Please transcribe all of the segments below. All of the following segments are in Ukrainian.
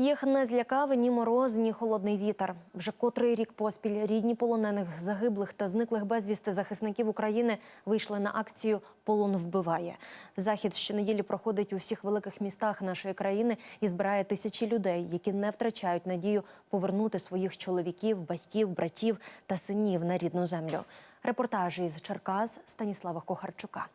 Їх не злякав ні мороз, ні холодний вітер. Вже котрий рік поспіль рідні полонених, загиблих та зниклих безвісти захисників України вийшли на акцію Полон вбиває. Захід щонеділі проходить у всіх великих містах нашої країни і збирає тисячі людей, які не втрачають надію повернути своїх чоловіків, батьків, братів та синів на рідну землю. Репортаж із Черкас Станіслава Кохарчука.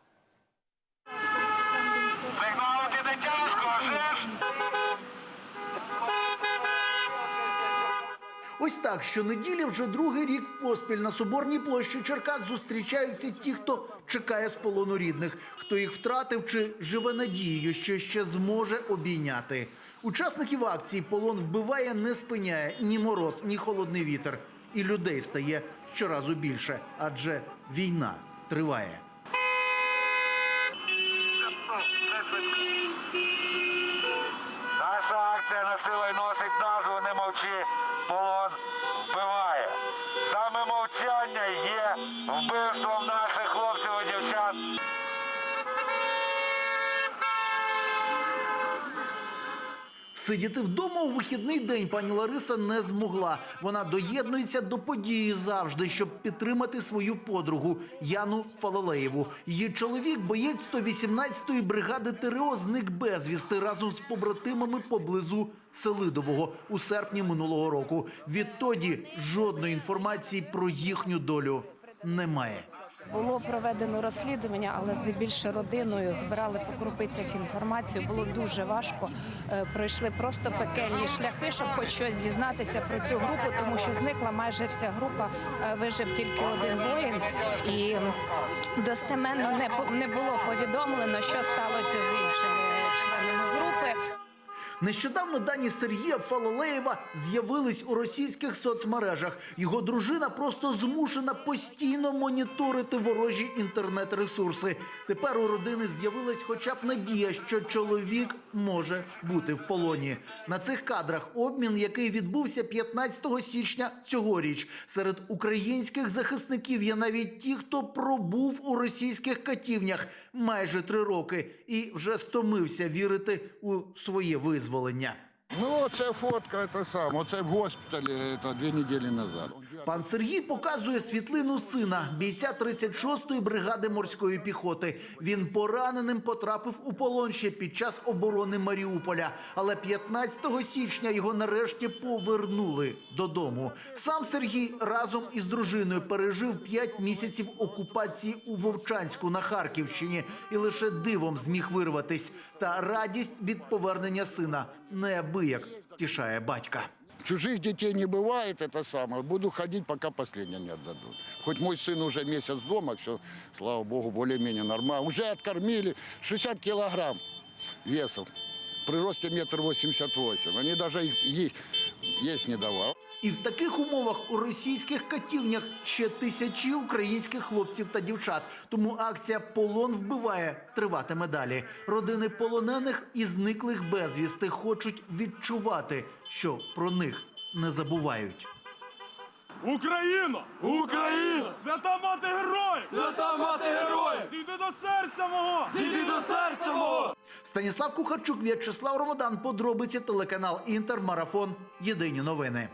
Ось так щонеділі вже другий рік поспіль на Соборній площі Черкас зустрічаються ті, хто чекає з полону рідних, хто їх втратив чи живе надією, що ще зможе обійняти. Учасників акції полон вбиває, не спиняє ні мороз, ні холодний вітер. І людей стає щоразу більше, адже війна триває. Наша акція на силою носить назву Не мовчи, полон вбиває. Саме мовчання є вбивством наших хлопців і дівчат. Сидіти вдома у вихідний день пані Лариса не змогла. Вона доєднується до події завжди, щоб підтримати свою подругу Яну Фалалеєву. Її чоловік, боєць 118-ї бригади ТРО, зник безвісти разом з побратимами поблизу Селидового у серпні минулого року. Відтоді жодної інформації про їхню долю немає. Було проведено розслідування, але здебільше родиною збирали по крупицях інформацію. Було дуже важко. Е, Пройшли просто пекельні шляхи, щоб хоч щось дізнатися про цю групу, тому що зникла майже вся група. Е, Вижив тільки один воїн, і достеменно не було повідомлено, що сталося з іншими членами групи. Нещодавно дані Сергія Фалалеєва з'явились у російських соцмережах. Його дружина просто змушена постійно моніторити ворожі інтернет-ресурси. Тепер у родини з'явилась хоча б надія, що чоловік може бути в полоні. На цих кадрах обмін, який відбувся 15 січня цьогоріч. Серед українських захисників є навіть ті, хто пробув у російських катівнях майже три роки і вже стомився вірити у своє визволення. Ну, оце фотка, це сам. Оце в госпіталі це дві неділі назад. Пан Сергій показує світлину сина, бійця 36-ї бригади морської піхоти. Він пораненим потрапив у полон ще під час оборони Маріуполя. Але 15 січня його нарешті повернули додому. Сам Сергій разом із дружиною пережив 5 місяців окупації у Вовчанську на Харківщині і лише дивом зміг вирватись. Та радість від повернення сина неабияк тішає батька. Чужих детей не бывает, это самое. Буду ходить, пока последнее не отдадут. Хоть мой сын уже месяц дома, все, слава богу, более-менее нормально. Уже откормили 60 килограмм весов. При росте метр восемьдесят восемь. Они даже их есть, есть не давал. І в таких умовах у російських катівнях ще тисячі українських хлопців та дівчат. Тому акція Полон вбиває триватиме далі. Родини полонених і зниклих безвісти хочуть відчувати, що про них не забувають. Україна! Україна! Свята мати героїв! Свята мати героїв! Зійди до серця мого! Зійди до серця мого! Станіслав Кухарчук, В'ячеслав Ромадан. Подробиці телеканал Інтер. Марафон. Єдині новини.